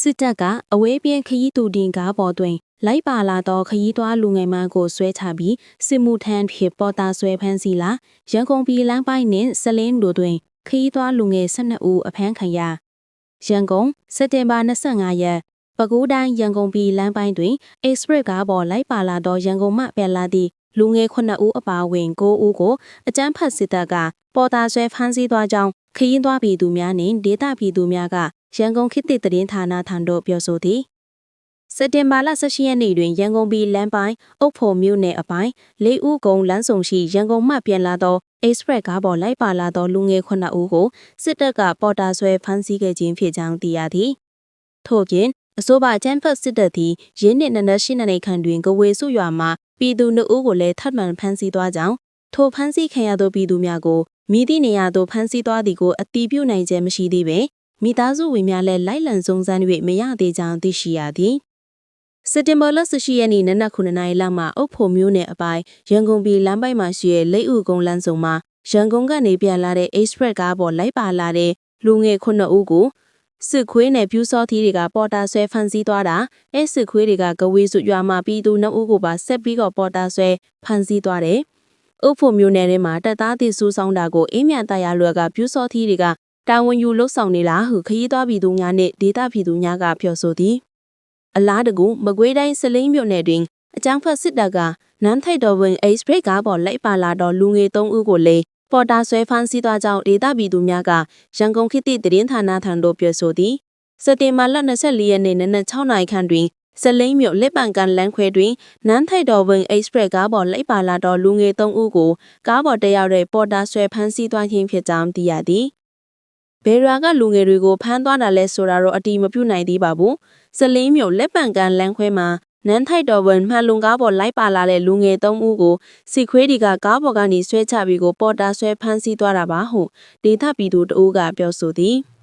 စစ်တပ်ကအဝေးပြေးခရီးသူတင်ကားပေါ်တွင် လိုက်ပါလာသောခရီးသွားလူငယ်မကိုဆွဲချပြီးစစ်မှုထမ်းဖြစ်ပေါ်တာဆွဲဖမ်းဆီးလာရန်ကုန်ပြည်လမ်းပိုင်းနှင့်စလင်းတို့တွင်ခရီးသွားလူငယ်12ဦးအဖမ်းခံရရန်ကုန်စက်တင်ဘာ25ရက်ပဲခူးတိုင်းရန်ကုန်ပြည်လမ်းပိုင်းတွင် Express ကားပေါ်လိုက်ပါလာသောရန်ကုန်မှပြန်လာသည့်လူငယ်9ဦးအပါအဝင်9ဦးကိုအကြမ်းဖက်စစ်တပ်ကပေါ်တာဆွဲဖမ်းဆီးသွားကြောင်းခရီးသွားပြည်သူများနှင့်ဒေသပြည်သူများက ရန်ကုန်ခေတ်သစ်သတင်းဌာနထံသို့ပြောဆိုသည်စက်တင်ဘာလ18ရက်နေ့တွင်ရန်ကုန်ပြည်လမ်းပိုင်းအုတ်ဖို့မြို့နယ်အပိုင်းလေးဦးကုန်းလမ်းဆောင်ရှိရန်ကုန်မှပြန်လာသော Express ကားပေါ်လိုက်ပါလာသောလူငယ်9ဦးကိုစစ်တပ်ကပေါ်တာဆွဲဖမ်းဆီးခဲ့ခြင်းဖြစ်ကြောင်းသိရသည်ထို့ပြင်အဆိုပါကျန်းဖတ်စစ်တပ်သည်ရင်းနှင့်နနက်ရှိနေခန့်တွင်ကဝေစုရွာမှပြည်သူနှစ်ဦးကိုလည်းထပ်မံဖမ်းဆီးသွားကြောင်းထိုဖမ်းဆီးခံရသောပြည်သူများကိုမိသည့်နေရာသို့ဖမ်းဆီးသွားသည်ကိုအတိပြုနိုင်ခြင်းမရှိသေးပေ မိသားစုဝင်များလည်းလိုက်လံစုံစမ်း၍မရသေးကြောင်းသိရှိရသည်စက်တင်ဘာလ18ရက်နေ့နနက်9:00နာရီလောက်မှာအုတ်ဖို့မျိုးနယ်အပိုင်းရန်ကုန်ပြည်လမ်းပိုင်းမှာရှိတဲ့လိတ်ဥကုန်းလမ်းစုံမှာရန်ကုန်ကနေပြန်လာတဲ့ Express ကားပေါ်လိုက်ပါလာတဲ့လူငယ်9ဦးကိုစစ်ခွေးနဲ့ပြူစောသီးတွေကပေါ်တာဆွဲဖမ်းဆီးသွားတာအဲစစ်ခွေးတွေကကဝေစုရွာမှာပြည်သူ2ဦးကိုပါဆက်ပြီးတော့ပေါ်တာဆွဲဖမ်းဆီးသွားတယ်။အုတ်ဖို့မျိုးနယ်ထဲမှာတပ်သားသည့်စူးဆောင်တာကိုအင်းမြတရလွယ်ကပြူစောသီးတွေက တာဝန်ယူလှုပ်ဆောင်နေလားဟုခရီးသွားပြည်သူများနှင့်ဒေသပြည်သူများကပြောဆိုသည်အလားတကူမကွေးတိုင်းစလိန်မြို့နယ်တွင်အကြမ်းဖက်စစ်တပ်ကနန်းထိုက်တော်ဝင် Express ကားပေါ်လိုက်ပါလာတော့လူငယ်3ဦးကိုလည်းပေါ်တာဆွဲဖမ်းဆီးသွားကြောင်းဒေသပြည်သူများကရန်ကုန်ခေတ်သစ်သတင်းဌာနထံသို့ပြောဆိုသည်စက်တင်ဘာလ24ရက်နေ့နနက်6နာရီခန့်တွင်စလိန်မြို့လက်ပံကန်လမ်းခွဲတွင်နန်းထိုက်တော်ဝင် Express ကားပေါ်လိုက်ပါလာတော့လူငယ်3ဦးကိုကားပေါ်တက်ရောက်တဲ့ပေါ်တာဆွဲဖမ်းဆီးသွားခြင်းဖြစ်ကြောင်းသိရသည် ဘယ်ရွာကလူငယ်တွေကိုဖမ်းသွားတာလဲဆိုတာတော့အတိမပြုနိုင်သေးပါဘူး။စလင်းမြို့လက်ပံကန်လမ်းခွဲမှာနန်းထိုက်တော်ဝင်မှန်လုံကားပေါ်လိုက်ပါလာတဲ့လူငယ်၃ဦးကိုစစ်ခွေးတွေကကားပေါ်ကနေဆွဲချပြီးကိုပေါ်တာဆွဲဖမ်းဆီးသွားတာပါဟုဒေသပြည်သူတအူးကပြောဆိုသည်။